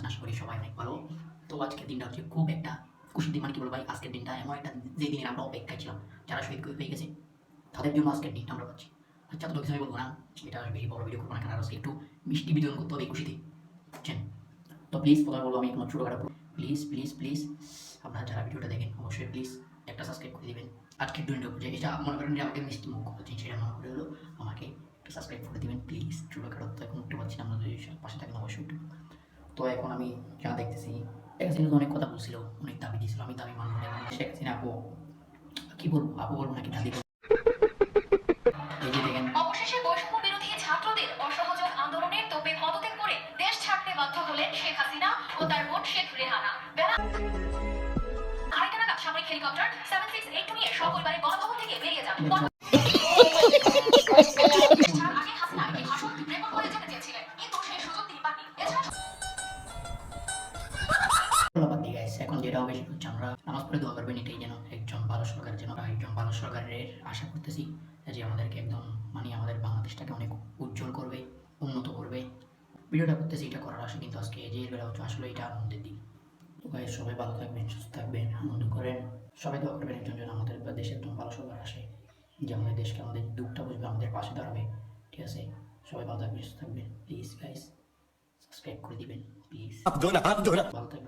আছেন আশা করি সবাই অনেক ভালো তো আজকের দিনটা হচ্ছে খুব একটা খুশির দিন। মানে কি বলব ভাই, আজকের দিনটা এমন একটা যে দিনের আমরা অপেক্ষায় ছিলাম, যারা শহীদ হয়ে গেছে, তাদের জন্য আজকের দিনটা আমরা পাচ্ছি। আচ্ছা তো কিছু আমি বলব না, এটা বেশি বড় ভিডিও করব না, কারণ আজকে একটু মিষ্টি বিতরণ করতে হবে খুশিতে। বুঝছেন? তো প্লিজ প্রথমে বলব, আমি কোনো ছোটোখাটো প্লিজ প্লিজ প্লিজ আপনারা যারা ভিডিওটা দেখেন, অবশ্যই প্লিজ একটা সাবস্ক্রাইব করে দিবেন। আজকের দিনটা যে, এটা মনে করেন যে আমাকে মিষ্টি মুখ করছেন, সেটা মনে করে হলো আমাকে একটু সাবস্ক্রাইব করে দিবেন প্লিজ ছোটোখাটো তো এখন উঠতে পারছি না আপনাদের পাশে থাকেন অবশ্যই একটু তো এখন আমি যা দেখতেছি শেখ হাসিনা তো অনেক কথা বলছিল অনেক দাবি দিয়েছিল আমি দাবি মানব না। শেখ হাসিনা আপু কি বলব আপু বলব নাকি দাদি বলব? এই যে দেখেন। অবশেষে বৈষম্য বিরোধী ছাত্রদের অসহযোগ আন্দোলনের তোপে পদত্যাগ করে দেশ ছাড়তে বাধ্য হলেন শেখ হাসিনা ও তার বোন শেখ রেহানা। বেলা আড়াইটা নাগাদ সামরিক হেলিকপ্টার সেভেন সিক্স এইট নিয়ে গণভবন থেকে বেরিয়ে যান। এখন যেটা হচ্ছে। আমরা নামাজ পড়ে দোয়া করবেন এটাই যেন একজন ভালো সরকার যেন একজন ভালো সরকারের আশা করতেছি যে আমাদেরকে একদম মানে আমাদের বাংলাদেশটাকে অনেক উজ্জ্বল করবে উন্নত করবে। ভিডিওটা করতেছি এটা করার আশা কিন্তু আজকে যে বেলা হচ্ছে আসলে এটা আনন্দের দিন। তো guys, সবাই ভালো থাকবেন সুস্থ থাকবেন আনন্দ করেন। সবাই দোয়া করবেন একজন যেন আমাদের দেশে একদম ভালো সরকার আসে যে আমাদের দেশকে আমাদের দুঃখটা বুঝবে আমাদের পাশে দাঁড়াবে। ঠিক আছে? সবাই ভালো থাকবেন সুস্থ থাকবেন। প্লিজ গাইস সাবস্ক্রাইব করে দিবেন। প্লিজ. ভালো থাকবেন।